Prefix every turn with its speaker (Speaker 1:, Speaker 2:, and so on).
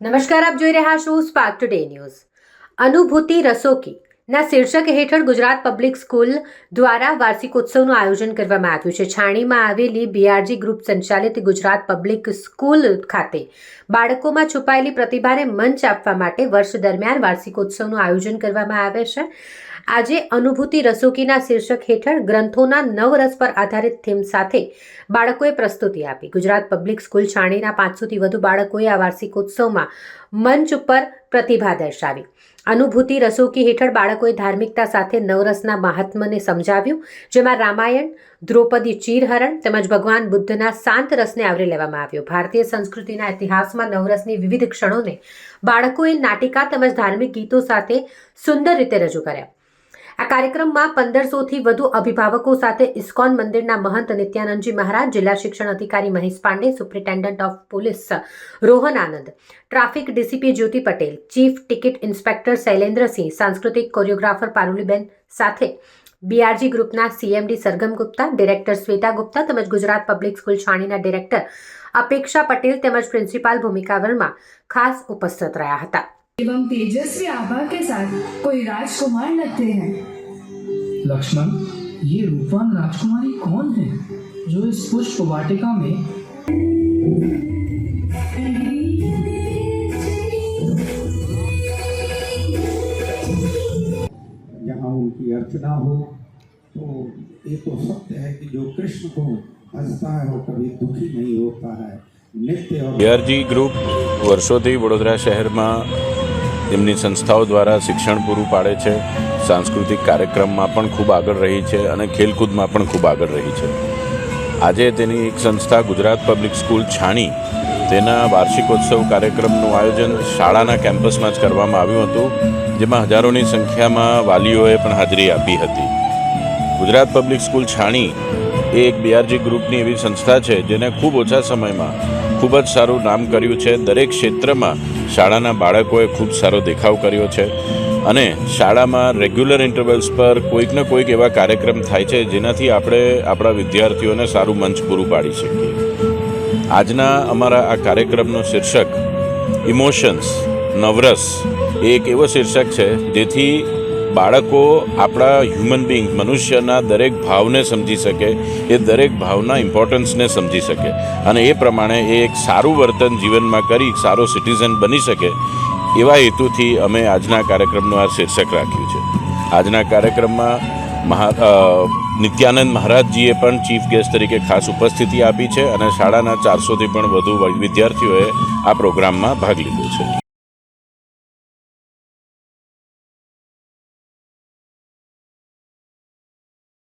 Speaker 1: નમસ્કાર, આપ જોઈ રહ્યા છો સ્પાર્ક ટુડે ન્યૂઝ અનુભૂતિ રસોકી. ના, શીર્ષક હેઠળ ગુજરાત પબ્લિક સ્કૂલ દ્વારા વાર્ષિકોત્સવનું આયોજન કરવામાં આવ્યું છે. છાણીમાં આવેલી બીઆરજી ગ્રુપ સંચાલિત ગુજરાત પબ્લિક સ્કૂલ ખાતે બાળકોમાં છુપાયેલી પ્રતિભાને મંચ આપવા માટે વર્ષ દરમિયાન વાર્ષિકોત્સવનું આયોજન કરવામાં આવે છે. આજે અનુભૂતિ રસોકીના શીર્ષક હેઠળ ગ્રંથોના નવ રસ પર આધારિત થીમ સાથે બાળકોએ પ્રસ્તુતિ આપી. ગુજરાત પબ્લિક સ્કૂલ છાણીના પાંચસોથી વધુ બાળકોએ આ વાર્ષિકોત્સવમાં મંચ ઉપર પ્રતિભા દર્શાવી. અનુભૂતિ રસોકી હેઠળ બાળકોએ ધાર્મિકતા સાથે નવરસના મહાત્મને સમજાવ્યું, જેમાં રામાયણ, દ્રૌપદી ચીરહરણ તેમજ ભગવાન બુદ્ધના શાંત રસને આવરી લેવામાં આવ્યો. ભારતીય સંસ્કૃતિના ઇતિહાસમાં નવરસની વિવિધ ક્ષણોને બાળકોએ નાટિકા તેમજ ધાર્મિક ગીતો સાથે સુંદર રીતે રજૂ કર્યા. આ કાર્યક્રમમાં પંદરસોથી વધુ અભિભાવકો સાથે ઇસ્કોન મંદિરના મહંત નિત્યાનંદજી મહારાજ, જિલ્લા શિક્ષણ અધિકારી Mahesh Pandey, superintendent of police Rohan Anand, traffic DCP Jyoti Patel, chief ticket inspector Shailendrasinh, સાંસ્કૃતિક કોરિયોગ્રાફર પારુલીબેન સાથે બીઆરજી ગ્રુપના સીએમડી સરગમ ગુપ્તા, ડિરેક્ટર શ્વેતા ગુપ્તા તેમજ ગુજરાત પબ્લિક સ્કૂલ છાણીના ડિરેક્ટર અપેક્ષા પટેલ તેમજ પ્રિન્સિપાલ ભૂમિકા વર્મા ખાસ ઉપસ્થિત રહ્યા હતા.
Speaker 2: एवं तेजस्वी आभा के साथ कोई राजकुमार लगते हैं
Speaker 3: लक्ष्मण ये रूपवान राजकुमारी कौन है जो इस पुष्प वाटिका में
Speaker 4: जहाँ उनकी अर्चना हो तो ये तो सत्य है कि जो कृष्ण को हंसता है वो कभी दुखी नहीं होता है नित्य और
Speaker 5: બીઆરજી ગ્રુપ વર્ષોથી વડોદરા શહેરમાં તેમની સંસ્થાઓ દ્વારા શિક્ષણ પૂરું પાડે છે. સાંસ્કૃતિક કાર્યક્રમમાં પણ ખૂબ આગળ રહી છે અને ખેલકૂદમાં પણ ખૂબ આગળ રહી છે. આજે તેની એક સંસ્થા ગુજરાત પબ્લિક સ્કૂલ છાણી તેના વાર્ષિકોત્સવ કાર્યક્રમનું આયોજન શાળાના કેમ્પસમાં જ કરવામાં આવ્યું હતું, જેમાં હજારોની સંખ્યામાં વાલીઓએ પણ હાજરી આપી હતી. ગુજરાત પબ્લિક સ્કૂલ છાણી એ એક બીઆરજી ગ્રુપની એવી સંસ્થા છે, જેને ખૂબ ઓછા સમયમાં ખૂબ જ સારું નામ કર્યું છે. દરેક ક્ષેત્રમાં શાળાના બાળકોએ ખૂબ સારો દેખાવ કર્યો છે અને શાળામાં રેગ્યુલર ઇન્ટરવલ્સ પર કોઈક ને કોઈક એવા કાર્યક્રમ થાય છે જેનાથી આપણે આપણા વિદ્યાર્થીઓને સારું મંચ પૂરું પાડી શકીએ. આજના અમારા આ કાર્યક્રમનો શીર્ષક ઇમોશન્સ નવરસ એ એક એવો શીર્ષક છે જેથી બાળકો આપણા હ્યુમન બિંગ મનુષ્યના દરેક ભાવને સમજી શકે, એ દરેક ભાવના ઇમ્પોર્ટન્સને સમજી શકે. અને એ પ્રમાણે એ એક સારું વર્તન જીવનમાં કરી સારો સિટીઝન બની શકે, એવા હેતુથી અમે આજના કાર્યક્રમનું આ શીર્ષક રાખ્યું છે. આજના કાર્યક્રમમાં મહા નિત્યાનંદ મહારાજજીએ પણ ચીફ ગેસ્ટ તરીકે ખાસ ઉપસ્થિતિ આપી છે અને શાળાના ચારસોથી પણ વધુ વિદ્યાર્થીઓએ આ પ્રોગ્રામમાં ભાગ લીધો છે.